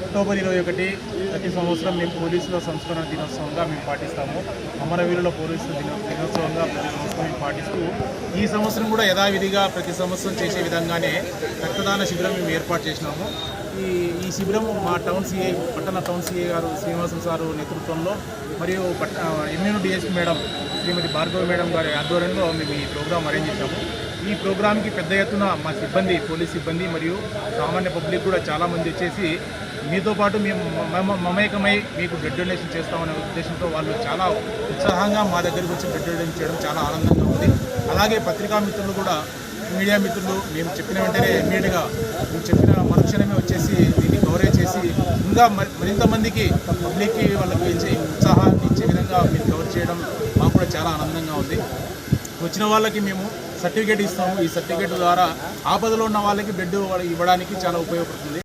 October ఇరవై ఒకటి ప్రతి సంవత్సరం మేము పోలీసుల సంస్కరణ దినోత్సవంగా మేము పాటిస్తాము. అమరవీరుల పోలీసుల దినో దినోత్సవంగా ప్రతి సంవత్సరం మేము పాటిస్తూ ఈ సంవత్సరం కూడా యథావిధిగా ప్రతి సంవత్సరం చేసే విధంగానే రక్తదాన శిబిరం మేము ఏర్పాటు చేసినాము. ఈ ఈ శిబిరం మా టౌన్ సిఐ పట్టణ టౌన్ సిఐ గారు శ్రీనివాసం సారు నేతృత్వంలో మరియు పట్ట MUN DSP madam Shrimati Bhargava madam గారి ఆధ్వర్యంలో మేము ఈ ప్రోగ్రాం అరేంజ్ చేశాము. ఈ ప్రోగ్రాంకి పెద్ద ఎత్తున మా సిబ్బంది పోలీస్ సిబ్బంది మరియు సామాన్య పబ్లిక్ కూడా చాలామంది వచ్చేసి మీతో పాటు మేము మమేకమై మీకు బ్లడ్ డొనేషన్ చేస్తామనే ఉద్దేశంతో వాళ్ళు చాలా ఉత్సాహంగా మా దగ్గరికి వచ్చి బ్లడ్ డొనేషన్ చేయడం చాలా ఆనందంగా ఉంది. అలాగే పత్రికా మిత్రులు కూడా మీడియా మిత్రులు మేము చెప్పిన వెంటనే ఇమ్మీడియట్గా మేము చెప్పిన మరుక్షణమే వచ్చేసి దీన్ని కవరేజ్ చేసి ఇంకా మరి- మరింత మందికి పబ్లిక్కి వాళ్ళకి ఇచ్చే ఉత్సాహాన్ని ఇచ్చే విధంగా మీరు కవర్ చేయడం మాకు కూడా చాలా ఆనందంగా ఉంది. వచ్చిన వాళ్ళకి మేము సర్టిఫికేట్ ఇస్తాము. ఈ సర్టిఫికేట్ ద్వారా ఆపదలో ఉన్న వాళ్ళకి బెడ్ ఇవ్వడానికి చాలా ఉపయోగపడుతుంది.